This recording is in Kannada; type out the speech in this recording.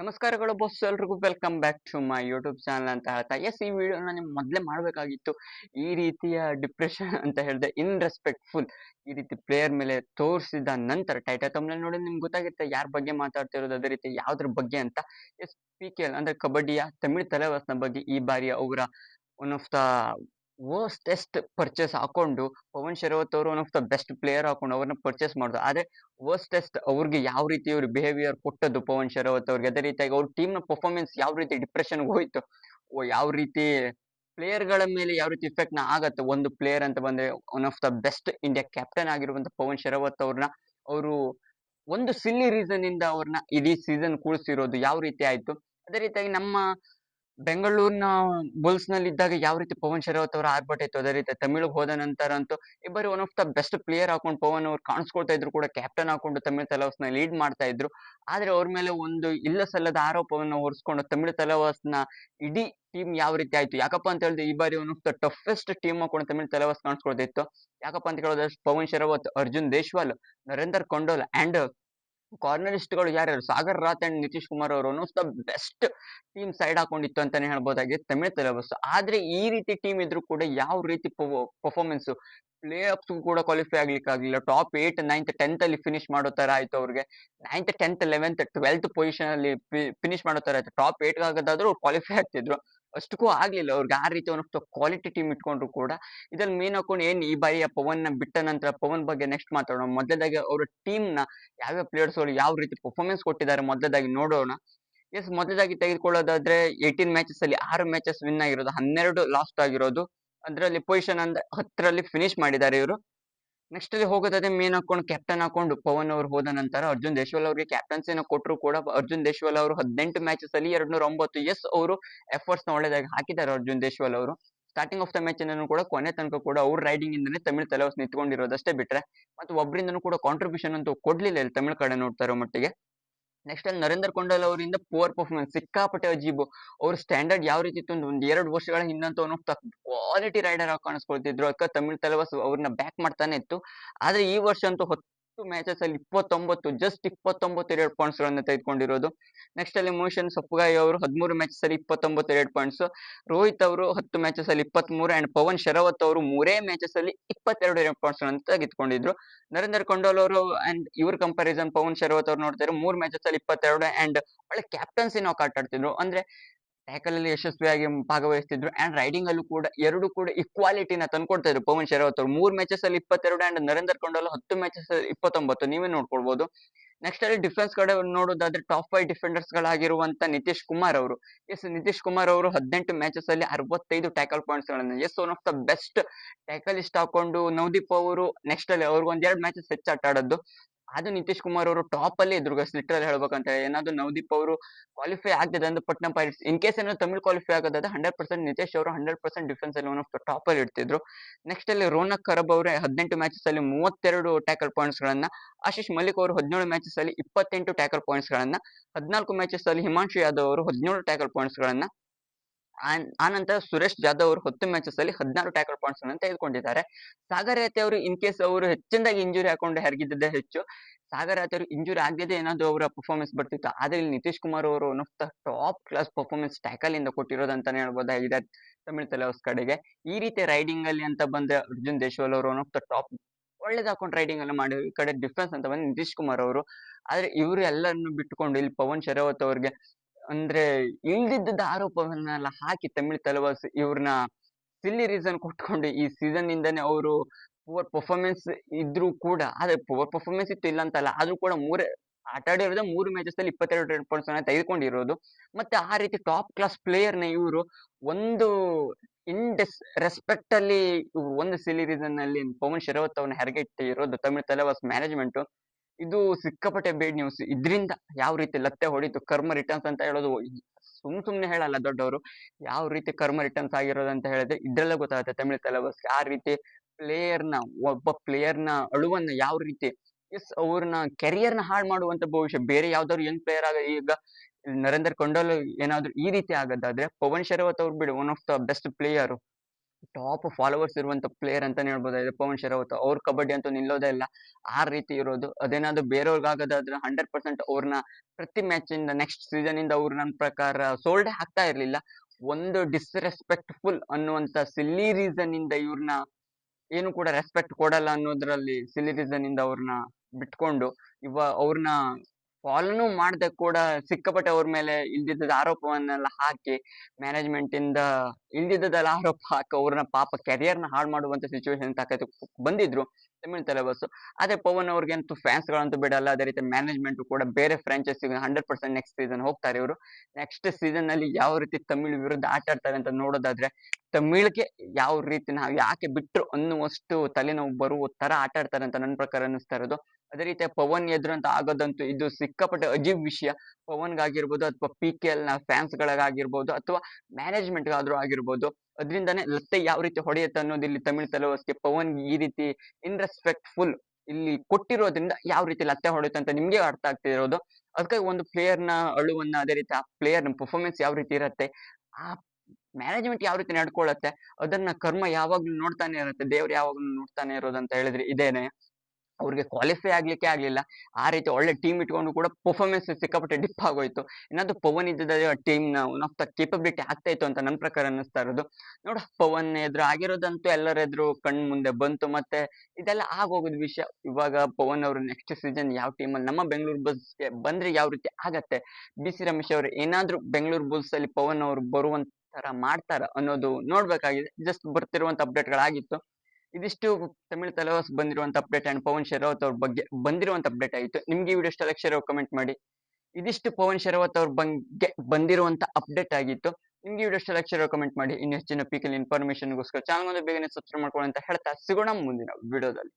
ನಮಸ್ಕಾರಗಳು ಬಾಸ್ ಎಲ್ರಿಗೂ welcome back to my YouTube channel ಅಂತ ಹೇಳ್ತಾ. ಎಸ್ ಈ ವಿಡಿಯೋನ ನಿಮ್ಗೆ ಮೊದಲೇ ಮಾಡಬೇಕಾಗಿತ್ತು. ಈ ರೀತಿಯ ಡಿಪ್ರೆಷನ್ ಅಂತ ಹೇಳಿದೆ ಇನ್ರೆಸ್ಪೆಕ್ಟ್ಫುಲ್ ಈ ರೀತಿ ಪ್ಲೇಯರ್ ಮೇಲೆ ತೋರಿಸಿದ ನಂತರ ಟೈಟಲ್ ತಮ್ಮಲ್ಲಿ ನೋಡಿ ನಿಮ್ಗೆ ಗೊತ್ತಾಗುತ್ತೆ ಯಾರ ಬಗ್ಗೆ ಮಾತಾಡ್ತಿರೋದು, ಅದೇ ರೀತಿ ಯಾವ್ದ್ರ ಬಗ್ಗೆ ಅಂತ. ಎಸ್ ಪಿ ಕೆ ಎಲ್ ಅಂದ್ರೆ ಕಬಡ್ಡಿಯ ತಮಿಳ್ ತಲೆವಾಸ್ನ ಬಗ್ಗೆ ಈ ಬಾರಿ ಅವರ one of the worstest purchase ಹಾಕೊಂಡು ಪವನ್ ಶರವತ್ ಅವರು one of the best player ಹಾಕೊಂಡು ಅವ್ರನ್ನ ಪರ್ಚೇಸ್ ಮಾಡೋದು. ಆದ್ರೆ ವರ್ಸ್ಟೆಸ್ಟ್ ಅವ್ರಿಗೆ ಯಾವ ರೀತಿ ಅವ್ರ ಬಿಹೇವಿಯರ್ ಕೊಟ್ಟದ್ದು ಪವನ್ ಶರವತ್ ಅವ್ರಿಗೆ? ಅದೇ ರೀತಿಯಾಗಿ ಅವ್ರ ಟೀಮ್ನ ಪರ್ಫಾರ್ಮೆನ್ಸ್ ಯಾವ ರೀತಿ ಡಿಪ್ರೆಷನ್ ಹೋಯ್ತು? ಓ, ಯಾವ ರೀತಿ ಪ್ಲೇಯರ್ಗಳ ಮೇಲೆ ಯಾವ ರೀತಿ ಇಫೆಕ್ಟ್ನ ಆಗತ್ತೆ? ಒಂದು ಪ್ಲೇಯರ್ ಅಂತ ಬಂದ್ರೆ one of the best India captain ಆಗಿರುವಂತ ಪವನ್ ಶರವತ್ ಅವ್ರನ್ನ ಅವರು ಒಂದು ಸಿಲ್ಲಿ ರೀಸನ್ ಇಂದ ಅವ್ರನ್ನ ಇಡೀ ಸೀಸನ್ ಕೂಳಿಸಿರೋದು ಯಾವ ರೀತಿ ಆಯ್ತು? ಅದೇ ರೀತಿಯಾಗಿ ನಮ್ಮ ಬೆಂಗಳೂರಿನ ಬುಲ್ಸ್ನಲ್ಲಿ ಇದ್ದಾಗ ಯಾವ ರೀತಿ ಪವನ್ ಶರಾವತ್ ಅವರು ಆರ್ಭಟ ಇತ್ತು, ಅದೇ ರೀತಿ ತಮಿಳಿಗೆ ಹೋದ ನಂತರ ಅಂತೂ ಇಬ್ಬರು one of the best player ಹಾಕೊಂಡು ಪವನ್ ಅವ್ರು ಕಾಣಿಸ್ಕೊಳ್ತಾ ಇದ್ರು ಕೂಡ ಕ್ಯಾಪ್ಟನ್ ಹಾಕೊಂಡು ತಮಿಳು ತಲವಾಸ್ನ ಲೀಡ್ ಮಾಡ್ತಾ ಇದ್ರು. ಆದ್ರೆ ಅವ್ರ ಮೇಲೆ ಒಂದು ಇಲ್ಲ ಸಲ್ಲದ ಆರೋಪವನ್ನು ಹೊರಿಸ್ಕೊಂಡು ತಮಿಳು ತಲವಾಸ್ನ ಇಡೀ ಟೀಮ್ ಯಾವ ರೀತಿ ಆಯ್ತು? ಯಾಕಪ್ಪ ಅಂತ ಹೇಳಿದ್ರೆ ಈ ಬಾರಿ one of the toughest team ಹಾಕೊಂಡು ತಮಿಳು ತಲವಾಸ್ ಕಾಣಿಸ್ಕೊಳ್ತಾ ಇತ್ತು. ಯಾಕಪ್ಪ ಅಂತ ಹೇಳಿದ್ರೆ ಪವನ್ ಶರವತ್, ಅರ್ಜುನ್ ದೇಶ್ವಾಲ್, ನರೇಂದರ್ ಕೊಂಡೋಲ್ ಅಂಡ್ ಕಾರ್ನರಿಸ್ಟ್ಗಳು ಯಾರ್ಯಾರು? ಸಾಗರ್ ರಾತ್ ಅಂಡ್ ನಿತೀಶ್ ಕುಮಾರ್ ಅವರು ದ ಬೆಸ್ಟ್ ಟೀಮ್ ಸೈಡ್ ಹಾಕೊಂಡಿತ್ತು ಅಂತಾನೆ ಹೇಳ್ಬೋದಾಗಿದೆ ತಮಿಳು ತಲೆಬಸ್ ಆದ್ರೆ ಈ ರೀತಿ ಟೀಮ್ ಇದ್ರು ಕೂಡ ಯಾವ ರೀತಿ ಪರ್ಫಾರ್ಮೆನ್ಸ್ ಪ್ಲೇ ಅಪ್ಸ್ ಕೂಡ ಕ್ವಾಲಿಫೈ ಆಗ್ಲಿಕ್ಕೆ ಆಗ್ಲಿಲ್ಲ. ಟಾಪ್ ಏಟ್ ನೈನ್ತ್ ಟೆಂತ್ ಅಲ್ಲಿ ಫಿನಿಶ್ ಮಾಡೋ ತರ ಆಯ್ತು ಅವ್ರಿಗೆ. Ninth tenth eleventh twelfth position ಅಲ್ಲಿ ಫಿನಿಶ್ ಮಾಡೋ ತರ ಆಯ್ತು. ಟಾಪ್ ಏಟ್ ಆಗೋದಾದ್ರೂ ಕ್ವಾಲಿಫೈ ಆಗ್ತಿದ್ರು. ಅಷ್ಟಕ್ಕೂ ಆಗ್ಲಿಲ್ಲ. ಅವ್ರಿಗೆ ಆ ರೀತಿ ಒಂದು ಕ್ವಾಲಿಟಿ ಟೀಮ್ ಇಟ್ಕೊಂಡ್ರು ಕೂಡ. ಇದ್ರಲ್ಲಿ ಮೇನ್ ಹಾಕೊಂಡು ಏನ್ ಈ ಬಾರಿ ಪವನ್ನ ಬಿಟ್ಟ ನಂತರ ಪವನ್ ಬಗ್ಗೆ ನೆಕ್ಸ್ಟ್ ಮಾತಾಡೋಣ. ಮೊದಲದಾಗಿ ಅವರ ಟೀಮ್ನ ಯಾವ್ಯಾವ ಪ್ಲೇಯರ್ಸ್ಗಳು ಯಾವ ರೀತಿ ಪರ್ಫಾರ್ಮೆನ್ಸ್ ಕೊಟ್ಟಿದ್ದಾರೆ ಮೊದಲದಾಗಿ ನೋಡೋಣ. ಎಸ್ ಮೊದಲದಾಗಿ ತೆಗೆದುಕೊಳ್ಳೋದಾದ್ರೆ ಏಯ್ಟೀನ್ ಮ್ಯಾಚಸ್ ಅಲ್ಲಿ ಆರು ಮ್ಯಾಚಸ್ ವಿನ್ ಆಗಿರೋದು, ಹನ್ನೆರಡು ಲಾಸ್ಟ್ ಆಗಿರೋದು. ಅದರಲ್ಲಿ ಪೊಸಿಷನ್ ಅಂದ್ರೆ ಹತ್ತರಲ್ಲಿ ಫಿನಿಶ್ ಮಾಡಿದ್ದಾರೆ ಇವರು. ನೆಕ್ಸ್ಟ್ ಅಲ್ಲಿ ಹೋಗೋದಾದ್ರೆ ಮೇನ್ ಹಾಕೊಂಡು ಕ್ಯಾಪ್ಟನ್ ಹಾಕೊಂಡು ಪವನ್ ಅವರು ಹೋದ ನಂತರ ಅರ್ಜುನ್ ದೇಶವಾಲ್ ಅವರಿಗೆ ಕ್ಯಾಪ್ಟನ್ಸಿನ ಕೊಟ್ಟರು ಕೂಡ ಅರ್ಜುನ್ ದೇಶವಾಲ್ ಅವರು ಹದಿನೆಂಟು ಮ್ಯಾಚಸ್ ಅಲ್ಲಿ ಎರಡ್ ನೂರ ಒಂಬತ್ತು ಎಸ್ ಅವರು ಎಫರ್ಟ್ಸ್ನ ಒಳ್ಳೆದಾಗಿ ಹಾಕಿದ್ದಾರೆ ಅರ್ಜುನ್ ದೇಶವಾಲ್ ಅವರು. ಸ್ಟಾರ್ಟಿಂಗ್ ಆಫ್ ದ ಮ್ಯಾಚ್ ಅನ್ನು ಕೂಡ ಕೊನೆ ತನಕ ಕೂಡ ಅವ್ರ ರೈಡಿಂಗ್ ಇಂದನೇ ತಮಿಳ್ ತಲೆವಾಸ್ ನಿಂತ್ಕೊಂಡಿರೋದಷ್ಟೇ ಬಿಟ್ರೆ, ಮತ್ತೆ ಒಬ್ಬರಿಂದನೂ ಕೂಡ ಕಾಂಟ್ರಿಬ್ಯೂಷನ್ ಅಂತೂ ಕೊಡ್ಲಿಲ್ಲ ಇಲ್ಲಿ ತಮಿಳ್ ಕಡೆ ನೋಡ್ತಾ ಇರೋ ಮಟ್ಟಿಗೆ. ನೆಕ್ಸ್ಟ್ ಅಲ್ಲಿ ನರೇಂದ್ರ ಕೊಂಡಲ್ ಅವರಿಂದ ಪುವರ್ ಪರ್ಫಾರ್ಮೆನ್ಸ್ ಸಿಕ್ಕಾಪಟ್ಟೆ ಅಜೀಬು. ಅವ್ರ ಸ್ಟ್ಯಾಂಡರ್ಡ್ ಯಾವ ರೀತಿ ಇತ್ತು ಒಂದ್ ಎರಡು ವರ್ಷಗಳ ಹಿಂದಂತವನು ಕ್ವಾಲಿಟಿ ರೈಡರ್ ಆಗಿ ಕಾಣಿಸ್ಕೊಳ್ತಿದ್ರು. ಅದಕ್ಕೆ ತಮಿಳ್ ತಲೆವಾಸ್ ಅವ್ರನ್ನ ಬ್ಯಾಕ್ ಮಾಡ್ತಾನೆ ಇತ್ತು. ಆದ್ರೆ ಈ ವರ್ಷ ಅಂತೂ ಹತ್ತು ಮ್ಯಾಚಸ್ ಅಲ್ಲಿ ಇಪ್ಪತ್ತೊಂಬತ್ತು ಜಸ್ಟ್ ಇಪ್ಪತ್ತೊಂಬತ್ತು ಎರಡು ಪಾಯಿಂಟ್ಸ್ ಗಳನ್ನ ತೆಗೆದುಕೊಂಡಿರೋದು. ನೆಕ್ಸ್ಟ್ ಅಲ್ಲಿ ಮೋಷನ್ ಸಪ್ಗಾಯಿ ಅವರು ಹದಿಮೂರು ಮ್ಯಾಚಸ್ ಅಲ್ಲಿ ಇಪ್ಪತ್ತೊಂಬತ್ತು, ಎರಡು ಪಾಯಿಂಟ್ಸ್ ರೋಹಿತ್ ಅವರು ಹತ್ತು ಮ್ಯಾಚಸ್ ಅಲ್ಲಿ ಇಪ್ಪತ್ಮೂರು ಅಂಡ್ ಪವನ್ ಶರವತ್ ಅವರು ಮೂರೇ ಮ್ಯಾಚಸ್ ಅಲ್ಲಿ ಇಪ್ಪತ್ತೆರಡು, ಎರಡು ಪಾಯಿಂಟ್ಸ್ ಗಳನ್ನ ತೆಗೆದುಕೊಂಡಿದ್ರು. ನರೇಂದ್ರ ಕೊಂಡೋಲ್ ಅವರು ಅಂಡ್ ಇವ್ರ ಕಂಪಾರಿಸನ್ ಪವನ್ ಶರವತ್ ಅವ್ರು ನೋಡ್ತಾರೆ ಮೂರು ಮ್ಯಾಚಸ್ ಅಲ್ಲಿ ಇಪ್ಪತ್ತೆರಡು ಅಂಡ್ ಒಳ್ಳೆ ಕ್ಯಾಪ್ಟನ್ಸಿ ನಾವು ಆಟ ಅಂದ್ರೆ ಟ್ಯಾಕಲ್ ಅಲ್ಲಿ ಯಶಸ್ವಿಯಾಗಿ ಭಾಗವಹಿಸ್ತಿದ್ರು. ಅಂಡ್ ರೈಡಿಂಗ್ ಅಲ್ಲೂ ಕೂಡ ಎರಡು ಕೂಡ ಇಕ್ವಾಲಿಟಿನ ತಂದ್ಕೊಡ್ತಾ ಇದ್ರು ಪವನ್ ಶರವತ್ ಅವರು. ಮೂರು ಮ್ಯಾಚಸ್ ಅಲ್ಲಿ ಇಪ್ಪತ್ತೆರಡು ಅಂಡ್ ನರೇಂದರ್ ಕೊಂಡಲ್ ಹತ್ತು ಮ್ಯಾಚಸ್ ಇಪ್ಪತ್ತೊಂಬತ್ತು. ನೀವೇ ನೋಡ್ಕೊಳ್ಬಹುದು ನೆಕ್ಸ್ಟ್ ಅಲ್ಲಿ ಡಿಫೆನ್ಸ್ ಕಡೆ ನೋಡೋದಾದ್ರೆ ಟಾಪ್ ಫೈವ್ ಡಿಫೆಂಡರ್ಸ್ ಗಳಾಗಿರುವಂತ ನಿತೀಶ್ ಕುಮಾರ್ ಅವರು. ಎಸ್ ನಿತೀಶ್ ಕುಮಾರ್ ಅವರು ಹದಿನೆಂಟು ಮ್ಯಾಚಸ್ ಅಲ್ಲಿ ಅರವತ್ತೈದು ಟ್ಯಾಕಲ್ ಪಾಯಿಂಟ್ಸ್ ಗಳನ್ನ. Yes one of the best tackle ಇಷ್ಟ ಹಾಕೊಂಡು ನವದೀಪ್ ಅವರು ನೆಕ್ಸ್ಟ್ ಅಲ್ಲಿ ಅವ್ರಿಗೆ ಒಂದ್ ಎರಡು ಮ್ಯಾಚಸ್ ಹೆಚ್ಚು ಆಟ ಆಡೋದು ಅದು ನಿತೀಶ್ ಕುಮಾರ್ ಅವರು ಟಾಪ್ ಅಲ್ಲಿ ಇದ್ರು ಲಿಟ್ರಲ್ ಹೇಳ್ಬೇಕಂತ ಹೇಳಿ. ಏನಾದ್ರು ನವದೀಪ್ ಅವರು ಕ್ವಾಲಿಫೈ ಆಗ್ತದೆ ಅಂದ್ರೆ ಪಟ್ನ ಪೈರೇಟ್ಸ್ ಇನ್ ಕೇಸ್ ಏನಾದ್ರು ತಮಿಳ್ ಕ್ವಾಲಿಫೈ ಆಗೋದಾದ್ರೆ ಹಂಡ್ರೆಡ್ ಪರ್ಸೆಂಟ್ ನಿತೇಶ್ ಅವರು ಹಂಡ್ರೆಡ್ ಪರ್ಸೆಂಟ್ ಡಿಫೆನ್ಸ್ ಅಲ್ಲಿ ಒನ್ ಆಫ್ ಟಾಪ್ ಅಲ್ಲಿ ಇಡ್ತಿದ್ರು. ನೆಕ್ಸ್ಟ್ ಅಲ್ಲಿ ರೋನಕ್ ಕರಬ್ ಅವರೇ ಹದಿನೆಂಟು ಮ್ಯಾಚಸ್ ಅಲ್ಲಿ ಮೂವತ್ತೆರಡು ಟ್ಯಾಕಲ್ ಪಾಯಿಂಟ್ಸ್ ಗಳನ್ನ, ಆಶೀಶ್ ಮಲ್ಲಿಕ್ ಅವರು ಹದಿನೇಳು ಮ್ಯಾಚಸ್ ಅಲ್ಲಿ ಇಪ್ಪತ್ತೆಂಟು ಟ್ಯಾಕಲ್ ಪಾಯಿಂಟ್ಸ್ ಗಳನ್ನ, ಹದಿನಾಲ್ಕು ಮ್ಯಾಚಸ್ ಅಲ್ಲಿ ಹಿಮಾಂಶು ಯಾದವ್ ಅವರು ಹದಿನೇಳು ಟ್ಯಾಕಲ್ ಪಾಯಿಂಟ್ಸ್ ಗಳನ್ನ ಆ ನಂತರ ಸುರೇಶ್ ಜಾಧವ್ ಅವರು ಹತ್ತು ಮ್ಯಾಚಸ್ ಅಲ್ಲಿ ಹದಿನಾರು ಟ್ಯಾಕಲ್ ಪಾಯಿಂಟ್ಸ್ ಅನ್ನು ತೆಗೆದುಕೊಂಡಿದ್ದಾರೆ. ಸಾಗರ್ ಯಾತಿ ಅವರು ಇನ್ ಕೇಸ್ ಅವರು ಹೆಚ್ಚಿನದಾಗಿ ಇಂಜುರಿ ಹಾಕೊಂಡು ಹೆರಗಿದ್ದೇ ಹೆಚ್ಚು. ಸಾಗರ್ ಯಾತಿ ಅವರು ಇಂಜುರಿ ಆಗದೆ ಏನಾದ್ರು ಅವರ ಪರ್ಫಾರ್ಮೆನ್ಸ್ ಬರ್ತಿತ್ತು. ಆದ್ರೆ ಇಲ್ಲಿ ನಿತೀಶ್ ಕುಮಾರ್ ಅವರು one of the top class performance tackle ಇಂದ ಕೊಟ್ಟಿರೋದಂತಾನೆ ಹೇಳ್ಬೋದಾಗಿದೆ ತಮಿಳ್ ತಲೆವಾಸ್ ಕಡೆಗೆ. ಈ ರೀತಿ ರೈಡಿಂಗ್ ಅಲ್ಲಿ ಅಂತ ಬಂದ್ರೆ ಅರ್ಜುನ್ ದೇಶವಾಲ್ ಅವರು ಒನ್ ಆಫ್ ದ ಟಾಪ್ ಒಳ್ಳೇದ್ ಹಾಕೊಂಡು ರೈಡಿಂಗ್ ಎಲ್ಲ ಮಾಡಿ ಈ ಕಡೆ ಡಿಫೆನ್ಸ್ ಅಂತ ಬಂದ್ರೆ ನಿತೀಶ್ ಕುಮಾರ್ ಅವರು. ಆದ್ರೆ ಇವರು ಎಲ್ಲರನ್ನು ಬಿಟ್ಟುಕೊಂಡು ಇಲ್ಲಿ ಪವನ್ ಶರಾವತ್ ಅವ್ರಿಗೆ ಅಂದ್ರೆ ಇಲ್ದಿದ್ದ ಆರೋಪವನ್ನೆಲ್ಲ ಹಾಕಿ ತಮಿಳ್ ತಲವಾಸ್ ಇವ್ರನ್ನ ಸಿಲ್ಲಿ ರೀಸನ್ ಕೊಟ್ಕೊಂಡು ಈ ಸೀಸನ್ ಇಂದಾನೆ ಅವರು ಪುವರ್ ಪರ್ಫಾರ್ಮೆನ್ಸ್ ಇದ್ರು ಕೂಡ, ಆದ್ರೆ ಪುವರ್ ಪರ್ಫಾರ್ಮೆನ್ಸ್ ಇತ್ತು ಇಲ್ಲ ಅಂತಲ್ಲ, ಆದ್ರೂ ಕೂಡ ಮೂರೇ, ಆಟ ಆಡಿರೋದೇ ಮೂರು ಮ್ಯಾಚಸ್ ಅಲ್ಲಿ ಇಪ್ಪತ್ತೆರಡು ರೆಡ್ ಪಾಯಿಂಟ್ಸ್ ಅನ್ನ ತೆಗೆದುಕೊಂಡಿರೋದು. ಮತ್ತೆ ಆ ರೀತಿ ಟಾಪ್ ಕ್ಲಾಸ್ ಪ್ಲೇಯರ್ನ ಇವರು ಒಂದು ಇನ್ಡೆಸ್ ರೆಸ್ಪೆಕ್ಟ್ ಅಲ್ಲಿ ಒಂದು ಸಿಲಿ ರೀಸನ್ ಅಲ್ಲಿ ಪವನ್ ಶರವತ್ ಅವ್ರನ್ನ ಹೆರಗೆಟ್ಟಿರೋದು ತಮಿಳ್ ತಲೆವಾಸ್ ಮ್ಯಾನೇಜ್ಮೆಂಟ್ ಇದು ಸಿಕ್ಕಾಪಟ್ಟೆ ಬೇಡ್ ನ್ಯೂಸ್ ಇದ್ರಿಂದ ಯಾವ ರೀತಿ ಲತ್ತೆ ಹೊಡಿತು, ಕರ್ಮ ರಿಟರ್ನ್ಸ್ ಅಂತ ಹೇಳೋದು ಸುಮ್ ಸುಮ್ನೆ ಹೇಳಲ್ಲ ದೊಡ್ಡವರು. ಯಾವ ರೀತಿ ಕರ್ಮ ರಿಟರ್ನ್ಸ್ ಆಗಿರೋದು ಅಂತ ಹೇಳಿದ್ರೆ ಇದ್ರಲ್ಲೇ ಗೊತ್ತಾಗುತ್ತೆ ತಮಿಳ್ ತಲೆಬಸ್ ಆ ರೀತಿ ಪ್ಲೇಯರ್ನ, ಒಬ್ಬ ಪ್ಲೇಯರ್ನ ಅಳುವನ್ನ ಯಾವ ರೀತಿ ಎಸ್ ಅವ್ರನ್ನ ಕೆರಿಯರ್ನ ಹಾಳು ಮಾಡುವಂತ ಭವಿಷ್ಯ, ಬೇರೆ ಯಾವ್ದಾದ್ರು ಯಂಗ್ ಪ್ಲೇಯರ್ ಆಗ ಈಗ ನರೇಂದ್ರ ಕೊಂಡಲ್ ಏನಾದ್ರು ಈ ರೀತಿ ಆಗದಾದ್ರೆ ಪವನ್ ಶರವತ್ ಅವ್ರು ಬಿಡು one of the best player top followers ಇರುವಂತ ಪ್ಲೇಯರ್ ಅಂತಾನೆ ಹೇಳ್ಬೋದು. ಪವನ್ ಶರಾವತ್. ಅವ್ರ ಕಬಡ್ಡಿ ಅಂತೂ ನಿಲ್ಲೋದೇ ಇಲ್ಲ. ಆ ರೀತಿ ಇರೋದು. ಅದೇನಾದ್ರು ಬೇರೆಯವ್ರಿಗಾಗೋದಾದ್ರೆ ಹಂಡ್ರೆಡ್ ಪರ್ಸೆಂಟ್ ಅವ್ರನ್ನ ಪ್ರತಿ ಮ್ಯಾಚ್ ಇಂದ ನೆಕ್ಸ್ಟ್ ಸೀಸನ್ ಇಂದ ಅವ್ರು ನನ್ನ ಪ್ರಕಾರ ಸೋಲ್ಡ್ ಆಗ್ತಾ ಇರ್ಲಿಲ್ಲ. ಒಂದು ಡಿಸ್ರೆಸ್ಪೆಕ್ಟ್ಫುಲ್ ಅನ್ನುವಂತ ಸಿಲ್ಲಿ ರೀಸನ್ ಇಂದ ಇವ್ರನ್ನ ಏನು ಕೂಡ ರೆಸ್ಪೆಕ್ಟ್ ಕೊಡಲ್ಲ ಅನ್ನೋದ್ರಲ್ಲಿ ಸಿಲ್ಲಿ ರೀಸನ್ ಇಂದ ಅವ್ರನ್ನ ಬಿಟ್ಕೊಂಡು ಇವ ಅವ್ರನ್ನ ಫಾಲೋನು ಮಾಡದೆ ಕೂಡ ಸಿಕ್ಕಾಪಟ್ಟೆ ಅವ್ರ ಮೇಲೆ ಇಲ್ದಿದ್ದ ಆರೋಪವನ್ನೆಲ್ಲ ಹಾಕಿ ಮ್ಯಾನೇಜ್ಮೆಂಟ್ ಇಂದ ಇಲ್ದಿದ್ದೆಲ್ಲ ಆರೋಪ ಹಾಕಿ ಅವ್ರನ್ನ ಪಾಪ ಕೆರಿಯರ್ನ ಹಾಳು ಮಾಡುವಂತ ಸಿಚುವೇಶನ್ ತಕ್ಕ ಬಂದಿದ್ರು ತಮಿಳ್ ತಲೆಬಸ್ ಅದೇ ಪವನ್ ಅವ್ರಿಗಂತೂ ಫ್ಯಾನ್ಸ್ ಗಳಂತೂ ಬಿಡಲ್ಲ. ಅದೇ ರೀತಿ ಮ್ಯಾನೇಜ್ಮೆಂಟ್ ಕೂಡ ಬೇರೆ franchise hundred percent next season ಹೋಗ್ತಾರೆ ಇವರು. ನೆಕ್ಸ್ಟ್ ಸೀಸನ್ನಲ್ಲಿ ಯಾವ ರೀತಿ ತಮಿಳ್ ವಿರುದ್ಧ ಆಟ ಆಡ್ತಾರೆ ಅಂತ ನೋಡೋದಾದ್ರೆ, ತಮಿಳ್ಗೆ ಯಾವ ರೀತಿ ನಾವು ಯಾಕೆ ಬಿಟ್ರು ಅನ್ನುವಷ್ಟು ತಲೆನೋವು ಬರುವ ತರ ಆಟ ಆಡ್ತಾರೆ ಅಂತ ನನ್ನ ಪ್ರಕಾರ ಅನ್ನಿಸ್ತಾ ಇರೋದು. ಅದೇ ರೀತಿ ಪವನ್ ಎದುರು ಅಂತ ಆಗೋದಂತೂ ಇದು ಸಿಕ್ಕಾಪಟ್ಟೆ ಅಜೀಬ್ ವಿಷಯ. ಪವನ್ಗಾಗಿರ್ಬೋದು ಅಥವಾ ಪಿ ಕೆ ಎಲ್ನ ಫ್ಯಾನ್ಸ್ ಗಳಿಗಾಗಿರ್ಬೋದು ಅಥವಾ ಮ್ಯಾನೇಜ್ಮೆಂಟ್ ಗಾದ್ರೂ ಆಗಿರ್ಬೋದು. ಅದರಿಂದನೇ ಲತ್ತೆ ಯಾವ ರೀತಿ ಹೊಡೆಯುತ್ತೆ ಅನ್ನೋದು ಇಲ್ಲಿ ತಮಿಳ್ ತಲವಸ್ಗೆ ಪವನ್ ಈ ರೀತಿ ಇನ್ರೆಸ್ಪೆಕ್ಟ್ಫುಲ್ ಇಲ್ಲಿ ಕೊಟ್ಟಿರೋದ್ರಿಂದ ಯಾವ ರೀತಿ ಲತ್ತೆ ಹೊಡೆಯುತ್ತೆ ಅಂತ ನಿಮ್ಗೆ ಅರ್ಥ ಆಗ್ತಿರೋದು ಅದಕ್ಕಾಗಿ ಒಂದು ಪ್ಲೇಯರ್ನ ಅಳುವನ್ನ ಅದೇ ರೀತಿ ಆ ಪ್ಲೇಯರ್ನ ಪರ್ಫಾರ್ಮೆನ್ಸ್ ಯಾವ ರೀತಿ ಇರುತ್ತೆ, ಆ ಮ್ಯಾನೇಜ್ಮೆಂಟ್ ಯಾವ ರೀತಿ ನಡ್ಕೊಳ್ಳುತ್ತೆ, ಅದನ್ನ ಕರ್ಮ ಯಾವಾಗ್ಲೂ ನೋಡ್ತಾನೆ ಇರುತ್ತೆ, ದೇವ್ರು ಯಾವಾಗ್ಲೂ ನೋಡ್ತಾನೆ ಇರೋದಂತ ಹೇಳಿದ್ರೆ ಇದೇನೆ. ಅವ್ರಿಗೆ ಕ್ವಾಲಿಫೈ ಆಗ್ಲಿಕ್ಕೆ ಆಗಲಿಲ್ಲ. ಆ ರೀತಿ ಒಳ್ಳೆ ಟೀಮ್ ಇಟ್ಕೊಂಡು ಕೂಡ ಪರ್ಫಾರ್ಮೆನ್ಸ್ ಸಿಕ್ಕಾಪಟ್ಟೆ ಡಿಪ್ ಆಗೋಯ್ತು. ಏನಾದ್ರು ಪವನ್ ಇದ್ದ ಟೀಮ್ನ ಒನ್ ಆಫ್ ದ ಕೇಪಬಿಲಿಟಿ ಆಗ್ತಾ ಇತ್ತು ಅಂತ ನನ್ನ ಪ್ರಕಾರ ಅನ್ನಿಸ್ತಾ ಇರೋದು. ನೋಡ, ಪವನ್ ಎದುರು ಆಗಿರೋದಂತೂ ಎಲ್ಲರ ಎದುರು ಕಣ್ ಮುಂದೆ ಬಂತು ಮತ್ತೆ ಇದೆಲ್ಲ ಆಗೋಗೋದ್ ವಿಷಯ. ಇವಾಗ ಪವನ್ ಅವರು ನೆಕ್ಸ್ಟ್ ಸೀಸನ್ ಯಾವ ಟೀಮಲ್ಲಿ ನಮ್ಮ ಬೆಂಗಳೂರು ಬುಲ್ಸ್ಗೆ ಬಂದ್ರೆ ಯಾವ ರೀತಿ ಆಗತ್ತೆ? ಬಿ ಸಿ ರಮೇಶ್ ಅವರು ಏನಾದ್ರೂ ಬೆಂಗಳೂರು ಬುಲ್ಸ್ ಅಲ್ಲಿ ಪವನ್ ಅವರು ಬರುವಂತ ತರ ಮಾಡ್ತಾರ ಅನ್ನೋದು ನೋಡ್ಬೇಕಾಗಿದೆ. ಜಸ್ಟ್ ಬರ್ತಿರುವಂತ ಅಪ್ಡೇಟ್ ಗಳಾಗಿತ್ತು. ಇದಿಷ್ಟು ತಮಿಳು ತಲವಾಸ್ ಬಂದಿರುವಂತ ಅಪ್ಡೇಟ್ ಅಂಡ್ ಪವನ್ ಶೆರಾವತ್ ಅವ್ರ ಬಗ್ಗೆ ಬಂದಿರುವಂತ ಅಪ್ಡೇಟ್ ಆಯಿತು ನಿಮ್ಗೆ ಈ ವಿಡಿಯೋ ಇಷ್ಟ ಲಕ್ಷ ಕಮೆಂಟ್ ಮಾಡಿ. ಇದಿಷ್ಟು ಪವನ್ ಶೆರಾವತ್ ಅವ್ರ ಬಗ್ಗೆ ಬಂದಿರುವಂತ ಅಪ್ಡೇಟ್ ಆಗಿತ್ತು. ನಿಮ್ಗೆ ಈ ವಿಡಿಯೋ ಇಷ್ಟ ಲಕ್ಷ ಕಮೆಂಟ್ ಮಾಡಿ. ಇನ್ನು ಹೆಚ್ಚಿನ ಪೀಕಲ್ ಇನ್ಫಾರ್ಮೇಶನ್ಗೋಸ್ಕರ ಚಾನಲ್ ಬೇಗನೆ ಸಬ್ಸ್ಕ್ರೈಬ್ ಮಾಡ್ಕೊಳ್ಳಿ ಅಂತ ಹೇಳ್ತಾ ಸಿಗೋಣ ಮುಂದಿನ ವಿಡಿಯೋದಲ್ಲಿ